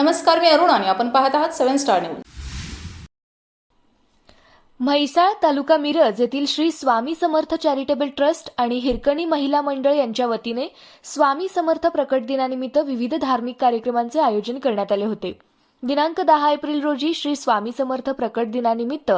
नमस्कार मी अरुण आणि आपण पाहत आहात seven star news. Mhaisal taluka Miraj येथील श्री स्वामी समर्थ चॅरिटेबल ट्रस्ट आणि हिरकणी महिला मंडळ यांच्या वतीने स्वामी समर्थ प्रकट दिनानिमित्त विविध धार्मिक कार्यक्रमांचे आयोजन करण्यात आले होते. दिनांक दहा एप्रिल रोजी श्री स्वामी समर्थ प्रकट दिनानिमित्त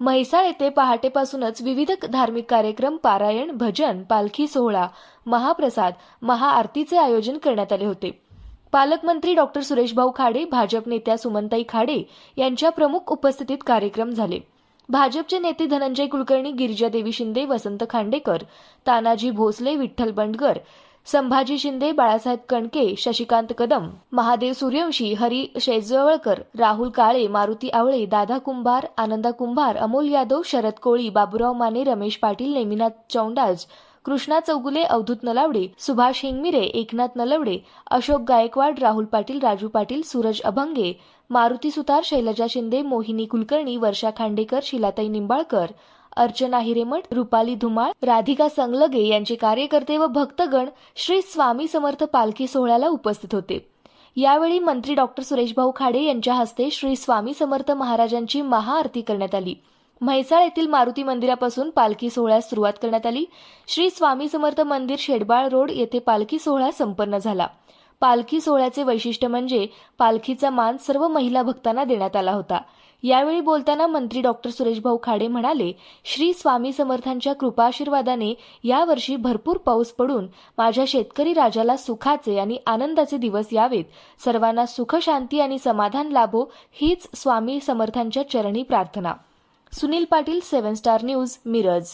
म्हैसाळ येथे पहाटेपासूनच विविध धार्मिक कार्यक्रम पारायण भजन पालखी सोहळा महाप्रसाद महाआरतीचे आयोजन करण्यात आले होते. पालकमंत्री डॉक्टर सुरेशभाऊ खाडे भाजप नेत्या सुमनताई खाडे यांच्या प्रमुख उपस्थितीत कार्यक्रम झाले. भाजपचे नेते धनंजय कुलकर्णी गिरिजादेवी शिंदे वसंत खांडेकर तानाजी भोसले विठ्ठल बंडगर संभाजी शिंदे बाळासाहेब कणके शशिकांत कदम महादेव सूर्यवंशी हरी शेजवळकर राहुल काळे मारुती आवळे दादा कुंभार आनंदा कुंभार अमोल यादव शरद कोळी बाबुराव माने रमेश पाटील नेमिनाथ चौंडाज कृष्णा चौगुले अवधूत नलावडे सुभाष हिंगमिरे एकनाथ नलवडे अशोक गायकवाड राहुल पाटील राजू पाटील सूरज अभंगे मारुती सुतार शैलजा शिंदे मोहिनी कुलकर्णी वर्षा खांडेकर शिलाताई निंबाळकर अर्चना हिरेमठ रुपाली धुमाळ राधिका संगलगे यांचे कार्यकर्ते व भक्तगण श्री स्वामी समर्थ पालखी सोहळ्याला उपस्थित होते. यावेळी मंत्री डॉक्टर सुरेशभाऊ खाडे यांच्या हस्ते श्री स्वामी समर्थ महाराजांची महाआरती करण्यात आली. म्हैसाळ येथील मारुती मंदिरापासून पालखी सोहळ्यास सुरुवात करण्यात आली. श्री स्वामी समर्थ मंदिर शेडबाळ रोड येथे पालखी सोहळा संपन्न झाला. पालखी सोहळ्याचे वैशिष्ट्य म्हणजे पालखीचा मान सर्व महिला भक्तांना देण्यात आला होता. यावेळी बोलताना मंत्री डॉक्टर सुरेशभाऊ खाडे म्हणाले श्री स्वामी समर्थांच्या कृपाशीर्वादाने यावर्षी भरपूर पाऊस पडून माझ्या शेतकरी राजाला सुखाचे आणि आनंदाचे दिवस यावेत. सर्वांना सुख शांती आणि समाधान लाभो हीच स्वामी समर्थांच्या चरणी प्रार्थना. Sunil Patil seven star news Miraj.